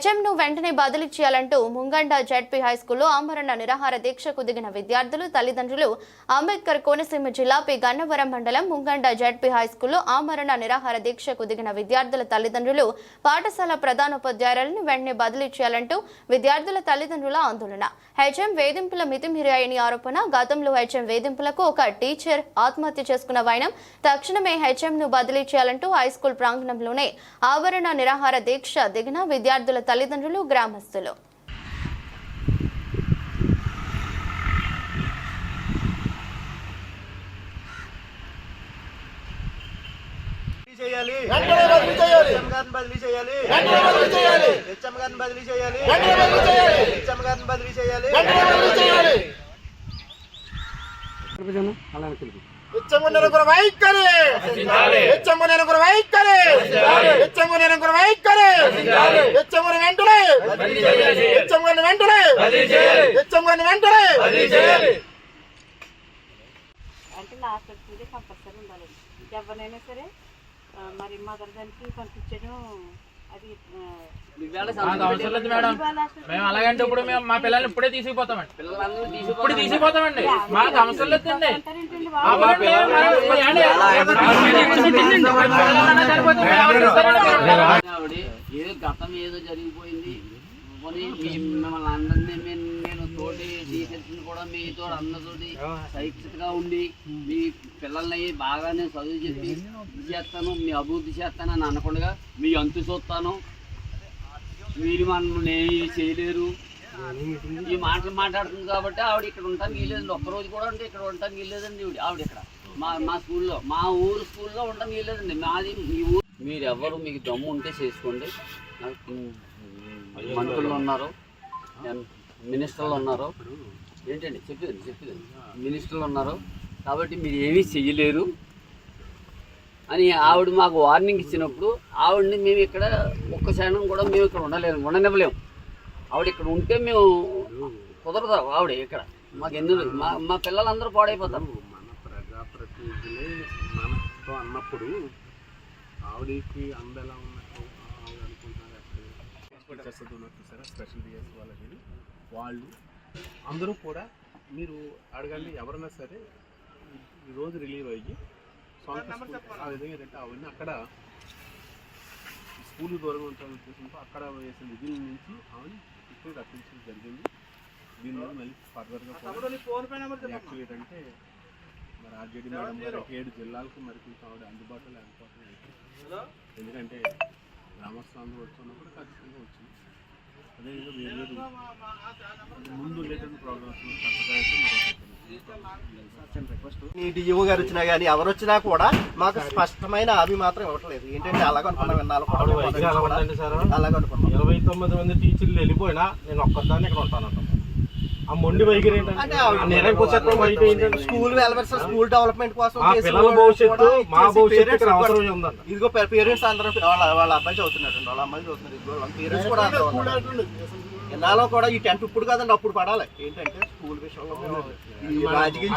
హెచ్ఎంను వెంటనే బదిలీ చేయాలంటూ ముంగండ జెడ్పీ హైస్కూల్లో ఆమరణ నిరాహార దీక్షకు దిగిన విద్యార్థులు తల్లిదండ్రులు అంబేద్కర్ కోనసీమ జిల్లా పి. గన్నవరం మండలం ముంగండ జెడ్పీ హైస్కూల్లో ఆమరణ నిరాహార దీక్షకు దిగిన విద్యార్థుల తల్లిదండ్రులు పాఠశాల ప్రధానోపాధ్యాయులను వెంటనే బదిలీ చేయాలంటూ విద్యార్థుల తల్లిదండ్రుల ఆందోళన. హెచ్ఎం వేధింపుల మితిమీరాయని ఆరోపణ గతంలో హెచ్ఎం వేధింపులకు ఒక టీచర్ ఆత్మహత్య చేసుకున్న వైనం తక్షణమే హెచ్ఎంను బదిలీ చేయాలంటూ హైస్కూల్ ప్రాంగణంలోనే ఆవరణ నిరాహార దీక్ష దిగిన విద్యార్థుల తల్లిదండ్రులు గ్రామస్తులు చేయాలి బదిలీ చేయాలి. బదిలీ చేయాలి బదిలీ చేయాలి. బదిలీ చేయాలి బదిలీ చేయాలి. బదిలీ చేయాలి గురు వైఖరి. హెచ్చంగుండెన గురు వైఖరి. హెచ్చంగుండెన గురు వైఖరి. హెచ్చంగుని వెంటనే. హెచ్చంగుని వెంటనే. హెచ్చంగుని వెంటనే. అంటే లాస్ట్ వచ్చేది కంపల్సరీ ఉండాలి. ఎవరినైనా సరే మరి మదర్ దానికి పంపించడం అది మాకు అవసరం లేదు మేడం. మేము అలాగంటే ఇప్పుడు మేము మా పిల్లల్ని ఇప్పుడే తీసుకుపోతామండి ఇప్పుడు తీసుకుపోతామండి మాకు అవసరం లేదండి ఏదో గతం ఏదో జరిగిపోయింది. మిమ్మల్ని అందరినీ నేను తోటి టీచర్స్ని కూడా మీతో అందరితోటి సైక్షితగా ఉండి మీ పిల్లల్ని బాగా నేను చదువు చెప్పి చేస్తాను మీ అభివృద్ధి చేస్తాను అని అనకుండా మీ అంతు చూస్తాను. మీరు మనల్ని ఏమీ చేయలేరు. ఈ మాటలు మాట్లాడుతుంది కాబట్టి ఆవిడ ఇక్కడ ఉంటానికి వీల్లేదండి ఒక్కరోజు కూడా ఉంటే ఇక్కడ ఉంటానికి వీల్లేదండి ఈవిడ ఆవిడ ఇక్కడ. మా మా స్కూల్లో మా ఊరు స్కూల్లో ఉండడానికి వీల్లేదండి మాది మీ ఊరు. మీరు ఎవరు మీకు దమ్ము ఉంటే చేసుకోండి. మంత్రులు ఉన్నారు మినిస్టర్లు ఉన్నారు. ఏంటండి? చెప్పేది చెప్పేది. మినిస్టర్లు ఉన్నారు. కాబట్టి మీరు ఏమీ చెయ్యలేరు అని ఆవిడ మాకు వార్నింగ్ ఇచ్చినప్పుడు ఆవిడని మేము ఇక్కడ ఒక్క క్షణం కూడా మేము ఇక్కడ ఉండలేము ఉండనివ్వలేము. ఆవిడ ఇక్కడ ఉంటే మేము కుదరదు ఆవిడ ఇక్కడ. మాకు ఎందుకు? మా మా పిల్లలందరూ పాడైపోతారు. మన ప్రజాప్రతినిధులే మనతో అన్నప్పుడు ఆవిడకి అందెలా ఉన్నట్టు ఆవిడ అనుకుంటున్నారు చూసారా స్పెషల్ డిఎస్ వాళ్ళకి వాళ్ళు అందరూ కూడా మీరు అడగండి ఎవరైనా సరే ఈ- ఈ రోజు రిలీవ్ అయ్యి ఆ విధంగా ఏంటంటే అవన్నీ అక్కడ స్కూల్ దూరంగా ఉంటామని ఉద్దేశంతో అక్కడ వేసిన నిధుల నుంచి ఆవిడ ఇప్పుడు రప్పించడం జరిగింది. దీని మీద మళ్ళీ ఫర్దర్గా యాక్చువల్ అంటే మరి ఆర్జేడీ మేడం గారు ఏడు జిల్లాలకు మరి కొంచెం ఆవిడ అందుబాటులో ఏంటి? ఎందుకంటే గ్రామస్థానంలో వచ్చున్నప్పుడు ఖచ్చితంగా వచ్చింది. అదేవిధంగా వేరు ముందు లేటెంట్ గారు వచ్చినా కానీ ఎవరు వచ్చినా కూడా మాకు స్పష్టమైన హామీ మాత్రం ఇవ్వట్లేదు. ఏంటంటే అలాగనుకున్నాం విన్నాను అలాగనుకున్నాం ఇరవై తొమ్మిది మంది టీచర్లు వెళ్ళిపోయినా నేను ఒక్కదాన్ని ఇక్కడ ఉంటానంట. ఆ మొండి వైఖరి అంటే ఏంటంటే స్కూల్ వెల్ఫేర్ స్కూల్ డెవలప్మెంట్ కోసం పిల్లల భవిష్యత్తు మా భవిష్యత్తు అవసరం ఉందంట. ఇదిగో పేరెంట్స్ అందరూ వాళ్ళ వాళ్ళ అబ్బాయి చదువుతున్నాడు వాళ్ళ అమ్మాయి చదువుతున్నారు ఇదిగో వాళ్ళ పేరెంట్స్ కూడా అందరూ ఉన్నారు. ఎన్నాలో కూడా ఈ టెంట్ ఇప్పుడు కాదండి అప్పుడు పడాలి. ఏంటంటే స్కూల్ విషయంలో రాజకీయం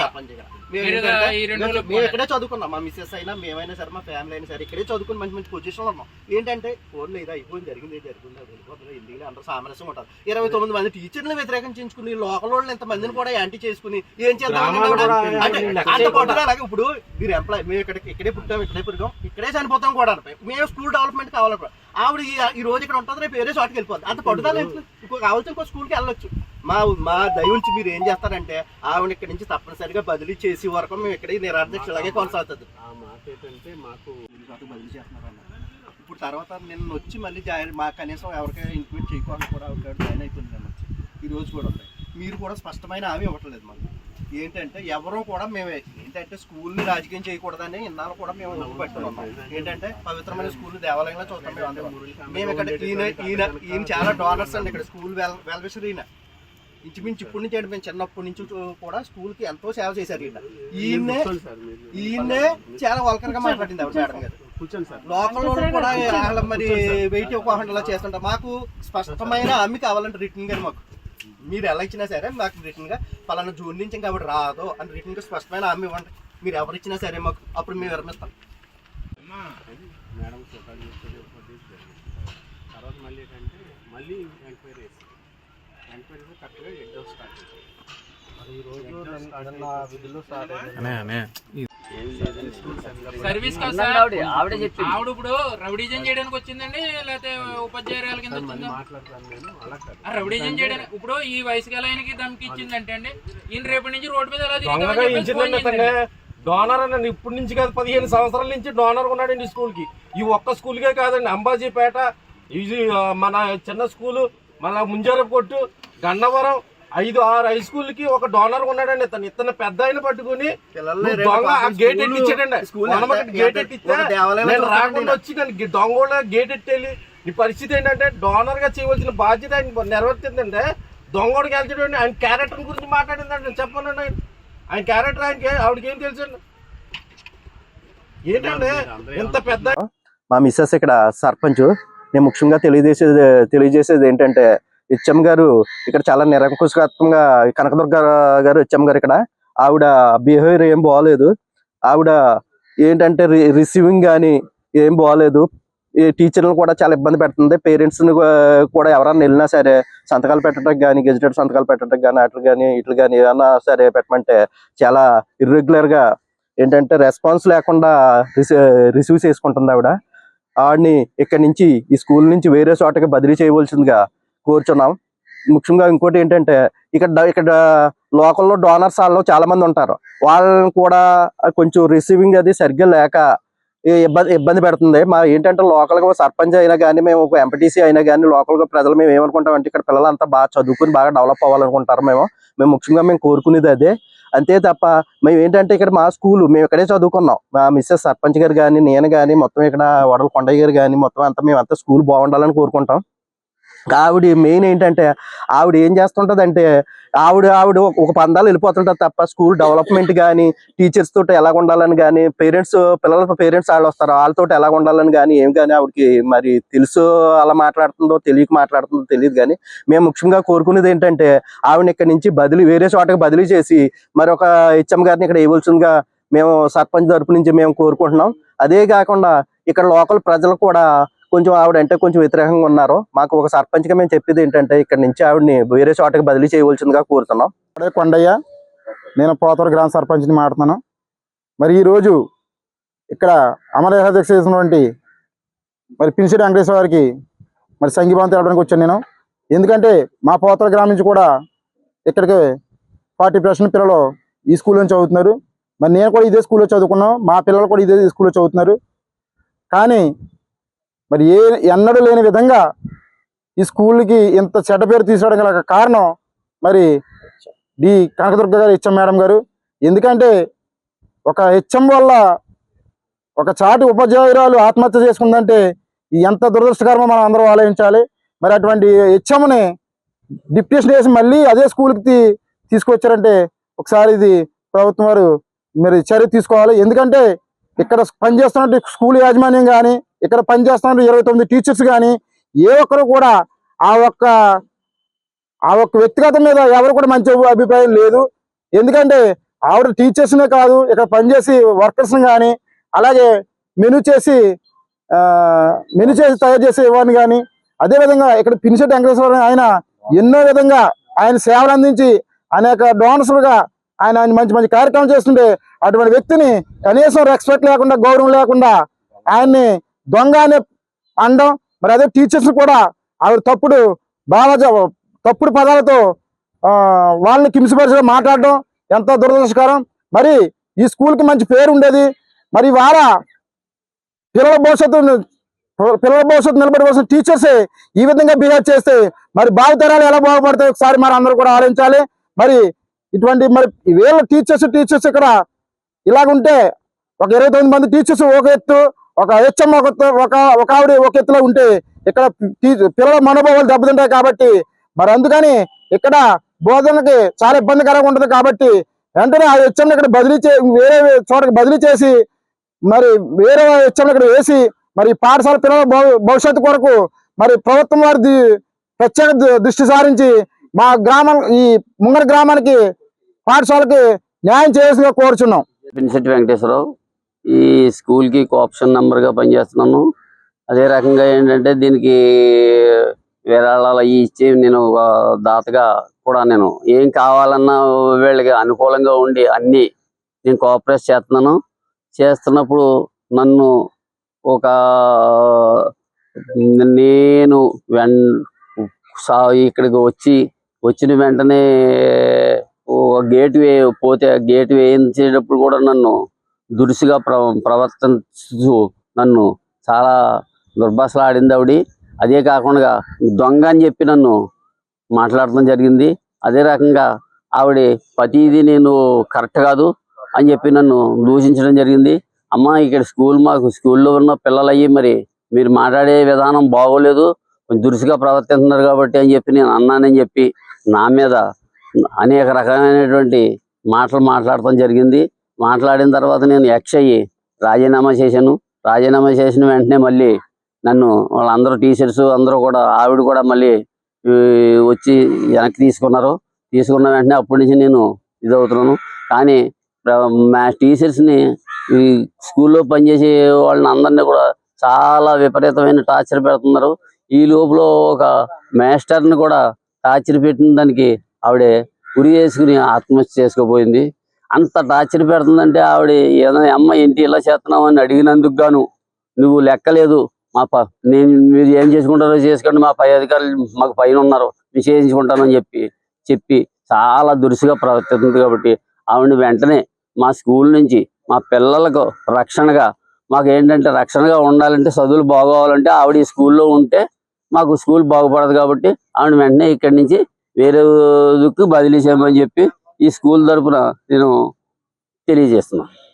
సర్పంచ్ మేము ఇక్కడే చదువుకున్నాం. మా మిస్సెస్ అయినా మేమైనా సరే మా ఫ్యామిలీ అయినా సరే ఇక్కడే చదువుకుని మంచి మంచి పొజిషన్లో ఉన్నాం. ఏంటంటే ఫోన్లో ఇది అయిపోయింది జరిగింది జరిగింది వెళ్ళిపోతుంది ఎందుకు అందరూ సామరస్యం ఉంటారు? ఇరవై తొమ్మిది మంది టీచర్లు వ్యతిరేకం చేయించుకుని లోకల్ వాళ్ళు ఎంత మందిని కూడా యాంటీ చేసుకుని ఏం చేద్దాం అంటే అలాగే ఇప్పుడు మీరు ఎంప్లాయ్ మేము ఇక్కడ ఇక్కడే పుట్టాం ఇక్కడే పుట్టాం ఇక్కడే చనిపోతాం కూడా అనిపోయి మేము స్కూల్ డెవలప్మెంట్ కావాలి. ఆవిడ ఈ- రోజు ఇక్కడ ఉంటుంది రేపు వేరే చోటుకి వెళ్ళిపోతుంది అంత పట్టుదల? ఇంకో కావాల్సిన ఇంకో స్కూల్కి వెళ్ళొచ్చు. మా మా దయ మీరు ఏం చేస్తారంటే ఆవిడ ఇక్కడ నుంచి తప్పనిసరిగా బదిలీ చేసి వరకు మేము ఇక్కడ నిరాధ్యక్ష ఇలాగే కొనసాగుతుంది. ఆ మాట ఏంటంటే మాకు బదిలీ చేస్తున్నారు అన్నారు. ఇప్పుడు తర్వాత నిన్న వచ్చి మళ్ళీ జాయిన్ మా కనీసం ఎవరికైనా ఇంటిమేట్ చేయకుండా కూడా ఒక జాయిన్ అయిపోయింది నేను వచ్చి. ఈ రోజు కూడా ఉన్నాయి. మీరు కూడా స్పష్టమైన హామీ ఇవ్వట్లేదు మాకు. ఏంటంటే ఎవరో కూడా మేమే ఏంటంటే స్కూల్ని రాజకీయం చేయకూడదని ఇన్నాళ్ళు కూడా మేము నొక్కి పెట్టుకున్నాం ఏంటంటే పవిత్రమైన స్కూల్ దేవాలయంలో చూస్తాం మేము అందరం. మేము ఇక్కడ ఈయన ఈయన ఈయన చాలా డోనర్స్ అండి ఇక్కడ స్కూల్ వెల్ వెల్విషర్ ఈయన ఇంచుమించు ఇప్పటి నుంచి అంటే మేము చిన్నప్పటి నుంచి కూడా స్కూల్కి ఎంతో సేవ చేశారు ఈయన ఈయన్నే ఈయన్నే చాలా వల్కర్గా మాట్లాడింది ఆవిడ మేడం గారు. లోకల్ వాళ్ళు కూడా వాళ్ళ మరి వెయిట్ ఇవ్వకుండా ఇలా చేస్తుంటారు. మాకు స్పష్టమైన హామీ కావాలంటే రిటర్న్ గారు మాకు. మీరు ఎలా ఇచ్చినా సరే మాకు రిటర్న్గా పలానా జూన్ నుంచి ఇంకా ఆవిడ రాదు అని రిటర్న్గా స్పష్టమైన హామీ ఇవ్వండి. మీరు ఎవరు ఇచ్చినా సరే మాకు అప్పుడు మేము విరమిస్తాం. తర్వాత ఏంటంటే మళ్ళీ ఎంక్వైరీ వేసి ఎంక్వైరీ కరెక్ట్గా ఎగ్జామ్ స్టార్ట్ చేశారు ఈ రోజు నిన్న విధులు స్టార్ట్ అయ్యాయి సర్వీస్ కాదు ఉండండి సార్. ఆవిడ ఆవిడే చెప్పింది. ఆవిడ ఇప్పుడు రౌడీజం చేయడానికి వచ్చిందండి లేకపోతే ఉపాధ్యాయురాల కింద వచ్చిందా? మాట్లాడతాను నేను అలా కాదు. ఆ రౌడీజం చేయడానికి ఇప్పుడు ఈ వయసు గల ఆయనకి దమ్కి ఇచ్చిందంటే అండి ఈయన రేపటి నుంచి రోడ్డు మీద ఎలా తిరుగుతామని. డోనర్ అని ఇప్పటి నుంచి కాదు పదిహేను సంవత్సరాల నుంచి డోనర్ ఉన్నాడండి స్కూల్కి ఈ ఒక్క స్కూల్ కే కాదండి అంబాజీపేట ఇది మన చిన్న స్కూలు మన ముంజారపు కొట్టు గన్నవరం ఐదు ఆరు హై స్కూల్కి ఒక డోనర్ ఉన్నాడండి ఇతను. ఇతను పెద్ద ఆయన పట్టుకుని గేట్ ఎట్టించాడండి ఎంత- గేట్ ఎంత- ఎట్టిస్తే నేను రాకుండా వచ్చి కానీ దొంగ గేట్ ఎట్టెళ్ళి నీ పరిస్థితి ఏంటంటే డోనర్గా చేయవలసిన బాధ్యత ఆయన నెరవేర్తిందంటే దొంగోడికి వెళ్తాడు ఆయన క్యారెక్టర్ గురించి మాట్లాడిందండి. చెప్పనండి ఆయన. ఆయన క్యారెక్టర్ ఆయనకి ఆవిడకి ఏం తెలుసండి ఏంటండి? ఇంత పెద్ద మా మిస్సెస్ ఇక్కడ సర్పంచ్ నేను ముఖ్యంగా తెలియజేసేది తెలియజేసేది ఏంటంటే హెచ్ఎం గారు ఇక్కడ చాలా నిరంకుశత్వంగా కనకదుర్గ గారు హెచ్ఎం గారు ఇక్కడ ఆవిడ బిహేవియర్ ఏం బాగోలేదు ఆవిడ ఏంటంటే రిసీవింగ్ కానీ ఏం బాగోలేదు ఈ టీచర్లను కూడా చాలా ఇబ్బంది పెడుతుంది. పేరెంట్స్ని కూడా ఎవరన్నా వెళ్ళినా సరే సంతకాలు పెట్టడానికి కానీ గెజిటెడ్ సంతకాలు పెట్టడానికి కానీ అట్లు కానీ ఇట్లు కానీ ఏమన్నా సరే పెట్టమంటే చాలా ఇర్రెగ్యులర్గా ఏంటంటే రెస్పాన్స్ లేకుండా రిసీవ్ చేసుకుంటుంది ఆవిడ. ఆవిడని ఇక్కడ నుంచి ఈ స్కూల్ నుంచి వేరే చోటకి బదిలీ చేయవలసిందిగా కోరుచున్నాం. ముఖ్యంగా ఇంకోటి ఏంటంటే ఇక్కడ ఇక్కడ లోకల్లో డోనర్స్ వాళ్ళు చాలా మంది ఉంటారు. వాళ్ళని కూడా కొంచెం రిసీవింగ్ అది సరిగ్గా లేక ఇబ్బంది ఇబ్బంది పెడుతుంది. మా ఏంటంటే లోకల్గా సర్పంచ్ అయినా కానీ మేము ఒక ఎంపీటీసీ అయినా కానీ లోకల్గా ప్రజలు మేము ఏమనుకుంటాం అంటే ఇక్కడ పిల్లలంతా బాగా చదువుకుని బాగా డెవలప్ అవ్వాలనుకుంటారు మేము. మేము ముఖ్యంగా మేము కోరుకునేది అదే. అంతే తప్ప మేము ఏంటంటే ఇక్కడ మా స్కూల్ మేము ఇక్కడే చదువుకున్నాం. మా మిస్సెస్ సర్పంచ్ గారు కానీ నేను కానీ మొత్తం ఇక్కడ వడల కొండయ్య గారు కానీ మొత్తం అంతా మేము స్కూల్ బాగుండాలని కోరుకుంటాం. ఆవిడ మెయిన్ ఏంటంటే ఆవిడ ఏం చేస్తుంటదంటే ఆవిడ ఆవిడ ఒక- పందాలు వెళ్ళిపోతుంటది తప్ప స్కూల్ డెవలప్మెంట్ కానీ టీచర్స్ తోటి ఎలా ఉండాలని కానీ పేరెంట్స్ పిల్లల పేరెంట్స్ వాళ్ళు వస్తారు వాళ్ళతో ఎలా ఉండాలని కానీ ఏం కానీ ఆవిడకి మరి తెలుసు అలా మాట్లాడుతుందో తెలియక మాట్లాడుతుందో తెలియదు కానీ మేము ముఖ్యంగా కోరుకునేది ఏంటంటే ఆవిడ ఇక్కడ నుంచి బదిలీ వేరే చోటకి బదిలీ చేసి మరి ఒక హెచ్ఎం గారిని ఇక్కడ ఇవ్వాల్సిందిగా మేము సర్పంచ్ తరపు నుంచి మేము కోరుకుంటున్నాం. అదే కాకుండా ఇక్కడ లోకల్ ప్రజలు కూడా కొంచెం ఆవిడ అంటే కొంచెం వ్యతిరేకంగా ఉన్నారు మాకు ఒక సర్పంచ్గా మేము చెప్పేది ఏంటంటే ఇక్కడ నుంచి ఆవిడని వేరే చోటకి బదిలీ చేయవలసిందిగా కోరుతున్నాం. అడే కొండయ్య నేను పోతూరు గ్రామ సర్పంచ్ని మాట్లాడుతున్నాను. మరి ఈరోజు ఇక్కడ అమర దీక్ష చేసినటువంటి మరి పిన్సిడి వెంకటేశ్వర గారికి మరి సంఘీభావం తెలపడానికి వచ్చాను నేను. ఎందుకంటే మా పోతూరు గ్రామం నుంచి కూడా ఇక్కడికి ఫార్టీ పర్సెంట్ పిల్లలు ఈ స్కూల్లో చదువుతున్నారు. మరి నేను కూడా ఇదే స్కూల్లో చదువుకున్నాం మా పిల్లలు కూడా ఇదే స్కూల్లో చదువుతున్నారు. కానీ మరి ఏ ఎన్నడూ లేని విధంగా ఈ స్కూల్కి ఇంత చెడ్డ పేరు తీసుకోవడం గల కారణం మరి డి కనకదుర్గ గారు హెచ్ఎం మేడం గారు. ఎందుకంటే ఒక హెచ్ఎం వల్ల ఒక చాటి ఉపాధ్యాయురాలు ఆత్మహత్య చేసుకుందంటే ఎంత దురదృష్టకరమో మనం అందరూ ఆలోచించాలి. మరి అటువంటి హెచ్ఎంని డిప్యూషన్ చేసి మళ్ళీ అదే స్కూల్కి తీసుకొచ్చారంటే ఒకసారి ఇది ప్రభుత్వం వారు మరి చర్య తీసుకోవాలి. ఎందుకంటే ఇక్కడ పనిచేస్తున్న స్కూల్ యాజమాన్యం కానీ ఇక్కడ పనిచేస్తున్న ఇరవై తొమ్మిది టీచర్స్ కానీ ఏ ఒక్కరు కూడా ఆ ఒక్క ఆ ఒక్క వ్యక్తిగత మీద ఎవరు కూడా మంచి అభిప్రాయం లేదు. ఎందుకంటే ఆవిడ టీచర్స్నే కాదు ఇక్కడ పనిచేసి వర్కర్స్ని కానీ అలాగే మెను చేసి మెను చేసి తయారు చేసే వారిని కానీ అదేవిధంగా ఇక్కడ పినిశెట్టి వెంకటేశ్వర ఆయన ఎన్నో విధంగా ఆయన సేవలు అందించి అనేక డోనర్స్లుగా ఆయన ఆయన మంచి మంచి కార్యక్రమం చేస్తుంటే అటువంటి వ్యక్తిని కనీసం రెస్పెక్ట్ లేకుండా గౌరవం లేకుండా ఆయన్ని దొంగ అనే అనడం మరి అదే టీచర్స్ కూడా ఆవిడ తప్పుడు బాగా తప్పుడు పదాలతో వాళ్ళని కించపరిచి మాట్లాడడం ఎంతో దురదృష్టకరం. మరి ఈ స్కూల్కి మంచి పేరు ఉండేది. మరి వార పిల్లల భవిష్యత్తు పిల్లల భవిష్యత్తు నిలబడిపోసిన టీచర్సే ఈ విధంగా బిహేవ్ చేస్తే మరి భావితరాలు ఎలా బాగుపడతాయి ఒకసారి మరి అందరూ కూడా ఆలోచించాలి. మరి ఇటువంటి మరి వీళ్ళ టీచర్స్ టీచర్స్ ఇక్కడ ఇలాగుంటే ఒక ఇరవై తొమ్మిది మంది టీచర్స్ ఒక ఎత్తు ఒక హెచ్ఎం ఒక ఒక ఒక ఆవిడ ఒక ఎత్తులో ఉంటే ఇక్కడ పిల్లల మనోభావాలు దెబ్బతింటాయి కాబట్టి మరి అందుకని ఇక్కడ బోధనకి చాలా ఇబ్బందికరంగా ఉంటుంది కాబట్టి వెంటనే ఆ హెచ్ఎం ఇక్కడ బదిలీ చే వేరే చోటకి బదిలీ చేసి మరి వేరే హెచ్ఎం ఇక్కడ వేసి మరి పాఠశాల పిల్లల భవిష్యత్తు కొరకు మరి ప్రభుత్వం వారి ప్రత్యేక దృష్టి సారించి మా గ్రామం ఈ ముంగర గ్రామానికి పాఠశాలకి న్యాయం చేయాల్సిందిగా కోరుచున్నాం. పినిశెట్టి వెంకటేశ్వరరావు ఈ స్కూల్కి కోఆప్షన్ మెంబర్గా పనిచేస్తున్నాను. అదే రకంగా ఏంటంటే దీనికి విరాళాలు అవి ఇచ్చి నేను ఒక దాతగా కూడా నేను ఏం కావాలన్నా వీళ్ళకి అనుకూలంగా ఉండి అన్నీ నేను కోఆపరేట్ చేస్తున్నాను. చేస్తున్నప్పుడు నన్ను ఒక నేను వెన్ ఇక్కడికి వచ్చి వచ్చిన వెంటనే ఒక గేట్ వే పోతే గేట్ వేయించేటప్పుడు కూడా నన్ను దురుసుగా ప్ర ప్రవర్తించు నన్ను. చాలా దుర్భాషలాడింది ఆవిడ అదే కాకుండా దొంగ అని చెప్పి నన్ను మాట్లాడటం జరిగింది. అదే రకంగా ఆవిడ ప్రతిదీ నేను కరెక్ట్ కాదు అని చెప్పి నన్ను దూషించడం జరిగింది. అమ్మ ఇక్కడ స్కూల్ మాకు స్కూల్లో ఉన్న పిల్లలయ్యి మరి మీరు మాట్లాడే విధానం బాగోలేదు. కొంచెం దురుసుగా ప్రవర్తిస్తున్నారు కాబట్టి అని చెప్పి నేను అన్నానని చెప్పి నా మీద అనేక రకమైనటువంటి మాటలు మాట్లాడటం జరిగింది. మాట్లాడిన తర్వాత నేను ఎక్స్ అయ్యి రాజీనామా చేశాను. రాజీనామా చేసిన వెంటనే మళ్ళీ నన్ను వాళ్ళందరూ టీచర్స్ అందరూ కూడా ఆవిడ కూడా మళ్ళీ వచ్చి వెనక్కి తీసుకున్నారు. తీసుకున్న వెంటనే అప్పటి నుంచి నేను ఇది అవుతున్నాను కానీ మా టీచర్స్ని ఈ స్కూల్లో పనిచేసే వాళ్ళని అందరినీ కూడా చాలా విపరీతమైన టార్చర్ పెడుతున్నారు. ఈ లోపల ఒక మాస్టర్ని కూడా టార్చర్ పెట్టిన దానికి ఆవిడ ఉరి వేసుకుని ఆత్మహత్య చేసుకోపోయింది అంత టార్చర్ పెడుతుందంటే ఆవిడ ఏదో అమ్మ ఏంటి ఇలా చేస్తున్నావు? అని అడిగినందుకు గాను నువ్వు లెక్కలేదు. మా ప నేను మీరు ఏం చేసుకుంటారో చేసుకోండి. మా పై అధికారులు మాకు పైన ఉన్నారు. నేను చేయించుకుంటానని చెప్పి చెప్పి చాలా దురుసుగా ప్రవర్తిస్తుంది కాబట్టి ఆవిడ వెంటనే మా స్కూల్ నుంచి మా పిల్లలకు రక్షణగా మాకు ఏంటంటే రక్షణగా ఉండాలంటే చదువులు బాగోవాలంటే ఆవిడ ఈ స్కూల్లో ఉంటే మాకు స్కూల్ బాగుపడదు కాబట్టి ఆవిడ వెంటనే ఇక్కడి నుంచి వేరే బదిలీ చేయమని చెప్పి ఈ స్కూల్ తరపున నేను తెలియజేస్తున్నాను